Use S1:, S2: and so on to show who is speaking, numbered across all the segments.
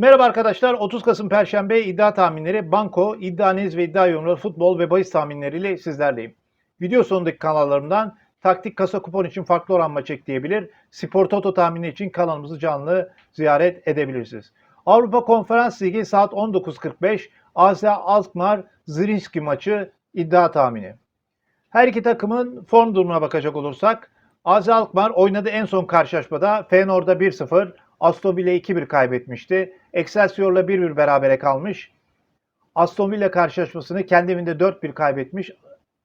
S1: Merhaba arkadaşlar. 30 Kasım Perşembe iddia tahminleri, banko, iddia ve iddia yorumları, futbol ve bahis tahminleriyle sizlerleyim. Video sonundaki kanallarımdan taktik kasa kupon için farklı oran maç ekleyebilir, spor toto tahmini için kanalımızı canlı ziyaret edebilirsiniz. Avrupa Konferans Ligi saat 19.45 AZ Alkmaar Zrinski maçı iddia tahmini. Her iki takımın form durumuna bakacak olursak AZ Alkmaar oynadığı en son karşılaşmada Feyenoord'a 1-0, Aston Villa 2-1 kaybetmişti. Excelsior'la 1-1 berabere kalmış. Aston Villa karşılaşmasını kendi evinde 4-1 kaybetmiş.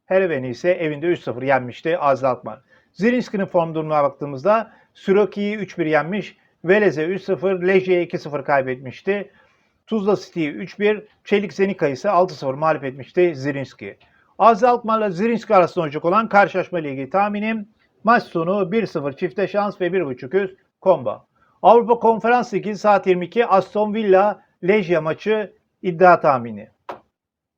S1: Hereven'i ise evinde 3-0 yenmişti AZ Alkmaar. Zirinski'nin form durumuna baktığımızda Süroki'yi 3-1 yenmiş. Velez'e 3-0, Lejye'ye 2-0 kaybetmişti. Tuzla City'yi 3-1, Çelik Zenika ise 6-0 mağlup etmişti Zirinski. AZ Alkmaar'la Zirinski arasında olacak olan karşılaşma ile ilgili tahminim maç sonu 1-0 çifte şans ve 1.5 üst komba. Avrupa Konferans Ligi saat 22 Aston Villa Lejye maçı iddia tahmini.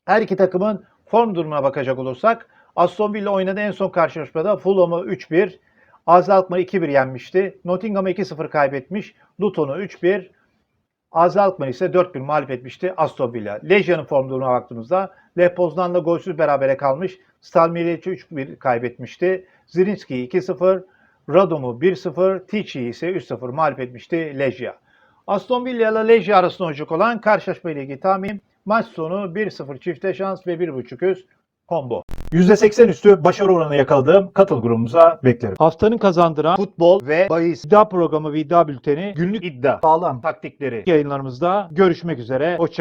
S1: Her iki takımın form durumuna bakacak olursak Aston Villa oynadığı en son karşılaşmada Fulham'ı 3-1, AZ Alkmaar'ı 2-1 yenmişti. Nottingham'ı 2-0 kaybetmiş. Luton'u 3-1, AZ Alkmaar ise 4-1 mağlup etmişti Aston Villa. Lejya'nın form durumuna baktığımızda Lech Poznan'la golsüz berabere kalmış. Stalmiriç'i 3-1 kaybetmişti. Zirinski'yi 2-0, Radom'u 1-0, Tichy'yi ise 3-0 mağlup etmişti Lejya. Aston Villa ile Lejya arasında olacak olan karşılaşma ile ilgili tahmin maç sonu 1-0 çifte şans ve 1.5 üst combo. %80 üstü başarı oranı yakaladığım katıl grubumuza beklerim. Haftanın kazandıran futbol ve bahis iddia programı ve iddia bülteni günlük iddia sağlam taktikleri yayınlarımızda görüşmek üzere. Hoşçakalın.